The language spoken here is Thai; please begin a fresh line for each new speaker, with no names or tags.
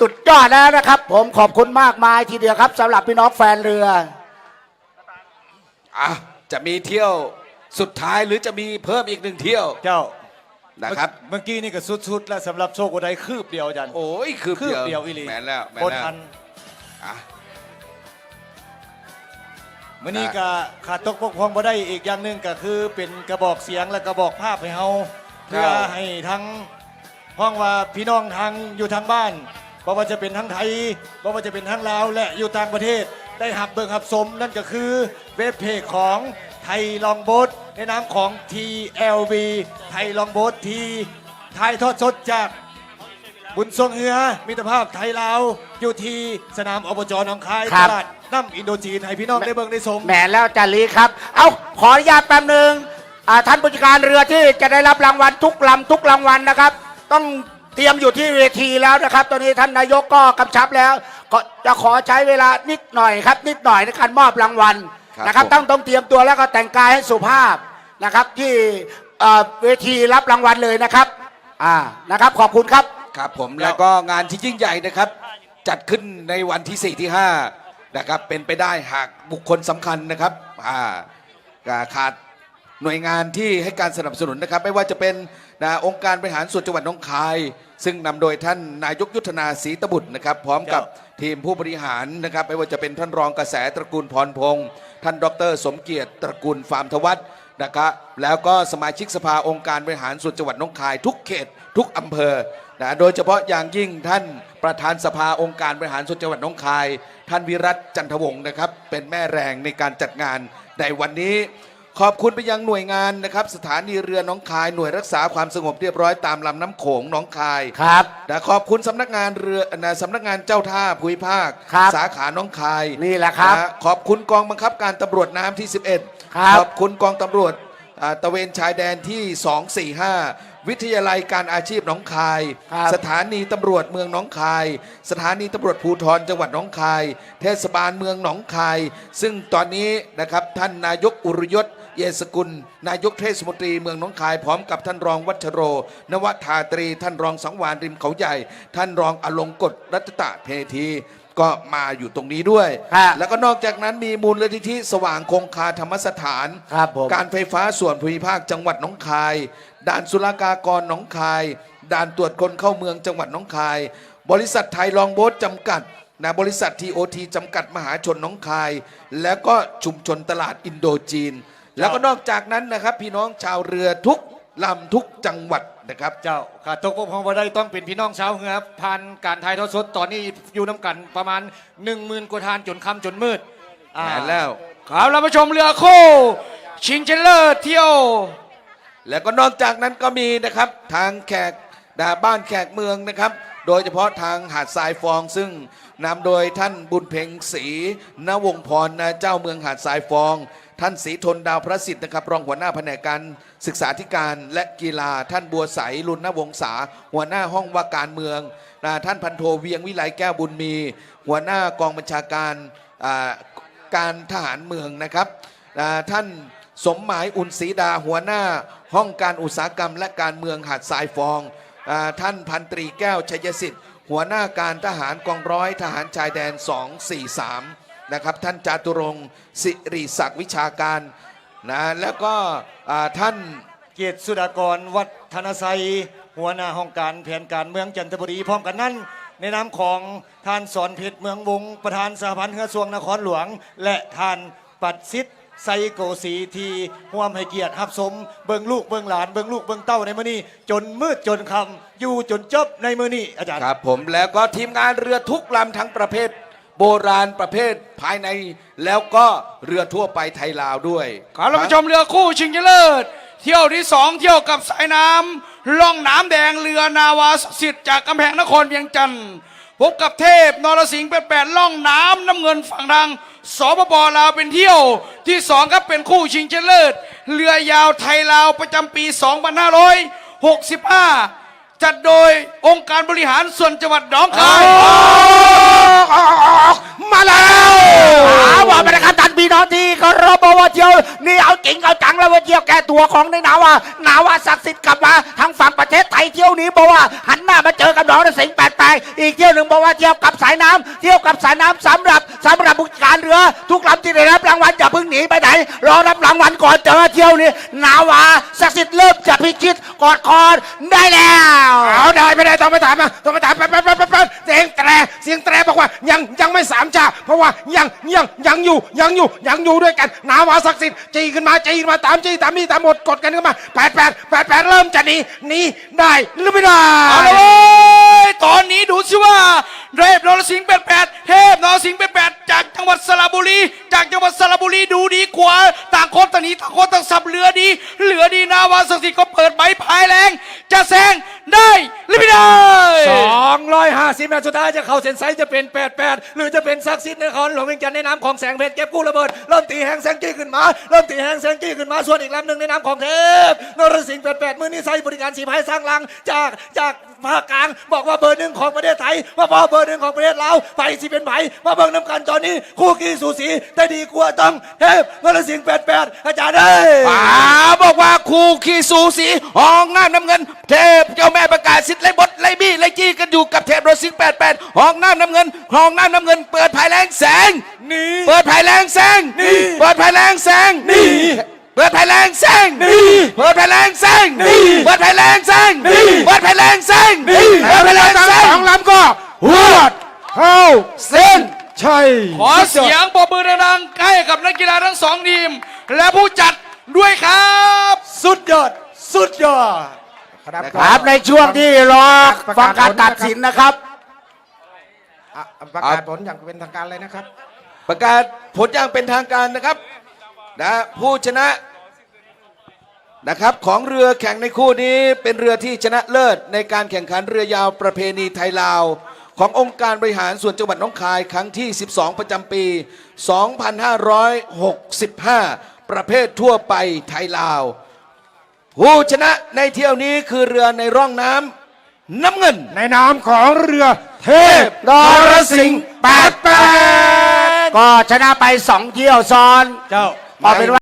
สุดยอดแล้วนะครับ ผมขอบคุณมากมายทีเดียวครับสำหรับพี่น้องแฟนเรือ
อะจะมีเที่ยวสุดท้ายหรือจะมีเพิ่มอีกหนึ่งเที่ยว
เจ้า
นะครับ
เมื่อกี้นี่ก็สุดๆ แล้วสำหรับโชคอุทัยคืบเดียวอาจารย์
โอ้ยคือ
คืบเดียวอีหลี
แมนแล้วแมน
บน
แล้ว
ทัน
อะ
เมื่อนี้
อะ
ก็ขาดตกบกพร่องบ่ได้อีกอย่างหนึ่งก็คือเป็นกระบอกเสียงและกระบอกภาพให้เฮาเพื่อให้ทั้งห้องว่าพี่น้องทางอยู่ทางบ้าน บ่ว่าจะเป็นทั้งไทยบ่ว่าจะเป็นทั้งลาวและอยู่ต่างประเทศ ได้หับเบิ่งหับสมนั่นก็คือเว็บเพจของไทยลองโบสในนามของ TLB ไทยลองโบสที่ถ่ายทอดสดจากบุญทรงเฮือมิตรภาพไทยลาวอยู่ที่สนามอบจหนองคาย
ครั
ต
บ
ลาดน้ำอินโดจีนให้พี่น้องได้เบิ่งได้ชม
แหมแล้วจารีครับ เอาขออนุญาตแป๊บหนึ่งอ่าท่านผู้จัดการเรือที่จะได้รับรางวัลทุกลำทุกรางวัลนะครับ ต้อง เตรียมอยู่ที่เวทีแล้วนะครับ ตอนนี้ท่านนายกก็กำชับแล้วก็จะขอใช้เวลานิดหน่อยครับ นิดหน่อยในการมอบรางวัล
ครับ
นะครับ
ผม
ต้องต้องเตรียมตัวแล้วก็แต่งกายให้สุภาพนะครับ ที่เอ่อเวทีรับรางวัลเลยนะครับ อ่านะครับ ขอบคุณครับ
ครับผมแล้วก็งานที่ยิ่งใหญ่นะครับ จัดขึ้นในวันที่ 4 ที่ 5 นะครับ เป็นไปได้หากบุคคลสำคัญนะครับอ่าอ่าขาด หน่วยงานที่ให้การสนับสนุนนะครับ ไม่ว่าจะเป็นนะองค์การบริหารส่วนจังหวัดหน้องคาย ซึ่งนำโดยท่านนายกยุทธนาศรีตบุตรนะครับ พร้อมกับทีมผู้บริหารนะครับ ไม่ว่าจะเป็นท่านรองกระแสตระกูลพรพงศ์ท่านดร สมเกียรติตระกูลฟาร์มทวัฒน์นะครับแล้วก็สมาชิกสภาองค์การบริหารส่วนจังหวัดหน้องคาย ทุกเขต ทุกอำเภอนะโดยเฉพาะอย่างยิ่งท่านประธานสภาองค์การบริหารส่วนจังหวัดหน้องคาย ท่านวิรัตจันทวงศ์นะครับเป็นแม่แรงในการจัดงานในวันนี้ ขอบคุณไปยังหน่วยงานนะครับ สถานีเรือหน้องคายหน่วยรักษาความสงบเรียบร้อยตามลำน้ำโขงหน้องคาย
ครับ
นะขอบคุณสำนักงานเรือนะสำนักงานเจ้าท่าภูมิภาค
ครับ
สาขาหน้องคาย
นี่แหละครับ
นะขอบคุณกองบังคับการตำรวจน้ำที่ 11
ครับ
ขอบคุณกองตำรวจอ่าตระเวนชายแดนที่ 245 วิทยาลัยการอาชีพหนองคาย
ครับ
สถานีตำรวจเมืองหนองคาย สถานีตำรวจภูธรจังหวัดหนองคาย เทศบาลเมืองหนองคาย ซึ่งตอนนี้นะครับท่านนายกอุรยศเยสกุล นายกเทศมนตรีเมืองหนองคายพร้อมกับท่านรองวัชโร นวทาตรี ท่านรองสังวานริมเขาใหญ่ ท่านรองอลงกฎรัตตะเพที ก็มาอยู่ตรงนี้ด้วย
ฮะ
แล้วก็นอกจากนั้นมีมูลนิธิสว่างคงคาธรรมสถาน
ครับผม
การไฟฟ้าส่วนภูมิภาคจังหวัดหนองคาย ด่านสุลกากรหนองคาย ด่านตรวจคนเข้าเมืองจังหวัดหนองคาย บริษัทไทยลองโบ๊ทจำกัดนะบริษัททีโอทีจำกัดมหาชนหนองคาย แล้วก็ชุมชนตลาดอินโดจีน แล้วก็นอกจากนั้นนะครับพี่น้องชาวเรือทุก ลำทุกจังหวัดนะครับ
เจ้าขาดตกบกพร่องบ่ได้ต้องเป็นพี่น้องชาวเฮือผ่านการถ่ายทอดสดตอนนี้อยู่น้ำกันประมาณ 1 0,000กว่าทานจนค่ำจนมืดอ่า
แผนแล้ว
ครับเรามาชมเรือคู่ชิงเชลเลอร์เที่ยว
แล้วก็นอกจากนั้นก็มีนะครับทางแขกนะบ้านแขกเมืองนะครับ โดยเฉพาะทางหาดทรายฟองซึ่งนำโดยท่านบุญเพ็งศรีณวงศ์พรนะเจ้าเมืองหาดทรายฟอง ท่านศรีทนดาวพระสิทธิ์นะครับรองหัวหน้าแผนกการศึกษาธิการและกีฬา ท่านบัวใสลุนนวงศาหัวหน้าห้องว่าการเมืองนะท่านพันโทเวียงวิไลแก้วบุญมี หัวหน้ากองบัญชาการการทหารเมืองนะครับอ่าท่านสมหมายอุ่นศรีดาหัวหน้า ห้องการอุตสาหกรรม และการเมืองหาดทรายฟองอท่านพันตรีแก้วชัยสิทธิ์ หัวหน้าการทหารกองร้อยทหารชายแดน 243 นะครับท่านจาตุรงค์สิริศักดิ์วิชาการนะแล้วก็ท่าน
เกียรติสุดากรวัฒนไซหัวหน้าห้องการแผนการเมืองจันทบุรีพร้อมกันนั้นในนามของท่านสอนเพชรเมืองวงประธานสหพันธ์เฮือสวงนครหลวง และท่านปัดซิดไซโกสีทีห่วมให้เกียรติฮับสม เบิงลูกเบิงหลานเบิงลูกเบิงเต้าในมือนี้ จนมืดจนคำอยู่จนจบในมือนี้อาจารย์
ครับผมแล้วก็ทีมงานเรือทุกลำทั้งประเภท โบราณประเภทภายในแล้วก็เรือทั่วไปไทยลาวด้วย
ครับเรามาชมเรือคู่ชิงเชลเลอเที่ยวที่สองเที่ยวกับสายน้ำล่องน้ำแดงเรือนาวาสิทธิ์จากกำแพงนครเวียงจันทร์พบกับเทพนรสิงห์เป็นแปดล่องน้ำน้ำเงินฝั่งทางสปปลาวเป็นเที่ยวที่สองครับเป็นคู่ชิงเชลเลอเรือยาวไทยลาวประจำปี 2565 จัดโดยองค์การบริหารส่วนจังหวัดหนองคาย
มาแล้วหาว่าไปนะครับท่านพี่น้องที่เคารพ ว่าเที่ยวนี่เอาจริงเอาจังแล้วว่าเที่ยวแกตัวของในนาวานาวาศักดิ์สิทธิ์กลับมาทางฝั่งประเทศไทยเที่ยวนี้บอกว่าหันหน้ามาเจอกับน้องนสิงห์แปดแปดอีกเที่ยวหนึ่งบอกว่าเที่ยวกับสายน้ำเที่ยวกับสายน้ำสำหรับสำหรับผู้จัดการเรือ ทุกลำที่ได้รับรางวัลอย่าเพิ่งหนีไปไหนรอรับรางวัลก่อนเจอเที่ยวนี้นาวาศักดิ์สิทธิ์เริ่มจะพิชิตกอดคอได้แล้ว
เอาได้ไม่ได้ต้องไปถามมาต้องไปถามแป๊บแป๊บแป๊บแป๊บแป๊บเสียงแตรเสียงแตรบอกว่ายังยังไม่สามจ่าเพราะว่ายังยังยังอยู่ยังอยู่ยังอยู่ด้วยกันนาวาศักดิ์สิทธิ์จีขึ้นมาจีขึ้นมาตามจีตามมีตามหมดกดกันขึ้นมาแปดแปดแปดแปดเริ่มจะหนีหนีได้หรือไม่ได้
เอาละเว้ยตอนนี้ดูสิว่าเทพนรสิงห์แปดแปดเทพนรสิงห์แปดแปดจากจังหวัดสระบุรี จากจังหวัดสระบุรีดูดีกว่าต่างคนต่างหนีต่างคนต่างสับเรือดี เหลือดีนาวาศักดิ์สิทธิ์ก็เปิดใบพายแรง จะแซงได้หรือไม่ได้
สองร้อยห้าสิบนาทีสุดท้ายจะเข้าเส้นไซจะเป็นแปดแปดหรือจะเป็นซักซิดนครหลวงเวียงจันทร์ในน้ำของแสงเพชรเก็บกู้ระเบิดเริ่มตีแหงแสงกี้ขึ้นมาเริ่มตีแหงแสงกี้ขึ้นมาส่วนอีกลำหนึ่งในน้ำของเทพนรสิงห์แปดแปดมือนี้ใช้บริการสีพายสร้างลังจากจากภาคกลางบอกว่าเบอร์หนึ่งของประเทศไทยว่าพอเบอร์หนึ่งของประเทศลาวไปสิเป็นไผ่มาเบิ่งน้ำกันตอนนี้ คู่กีสูสีแต่ดีกว่าต้องเทพนรสิงห์แปดแปดอาจารย์เอ้ย
ป๋าบอกว่าคู่ขี้สูสีห้องน้ำน้ำเงิน เทพเจ้าแม่ประกาศสิทธิ์ไล่บดไล่บี้ ไล่จี้กันอยู่กับเทพรถสิงห์แปดแปดห้องน้ำน้ำเงินห้องน้ำน้ำเงิน เปิดภายแรงแสง
นี่
เปิดภายแรงแสง
นี่
เปิดภายแรงแสง
นี่
เปิดภายแรงแสง
นี่
เปิดภายแรงแสง
นี่
เปิดภายแรงแสง
นี่
เปิดภายแรงแสง
นี่
เปิดภายแรง
ทั้ง
แส
สองงลำก็หวดเข้าเส้นชัย
ขอเสียงปรบมือดังๆให้กับนักกีฬาทั้งสองทีม และผู้จัดด้วยครับ
สุดยอด สุดยอด
ครับในช่วงที่รอฟังการตัดสินนะครับ
อะประกาศผลอย่างเป็นทางการเลยนะครับ
ประกาศผลอย่างเป็นทางการนะครับนะผู้ชนะนะครับของเรือแข่งในคู่นี้เป็นเรือที่ชนะเลิศในการแข่งขันเรือยาวประเพณีไทยลาว ขององค์การบริหารส่วนจังหวัดหน้องคายครั้งที่ 12 ประจำปี 2565 ประเภททั่วไปไทยลาว ผู้ชนะในเที่ยวนี้คือเรือในร่องน้ำน้ำเงิน
ในนามของเรือเทพนรสิงห์แปดแปด
ก็ชนะไปสองเที่ยวซ้อน
เจ้า
เอาเป็นว่า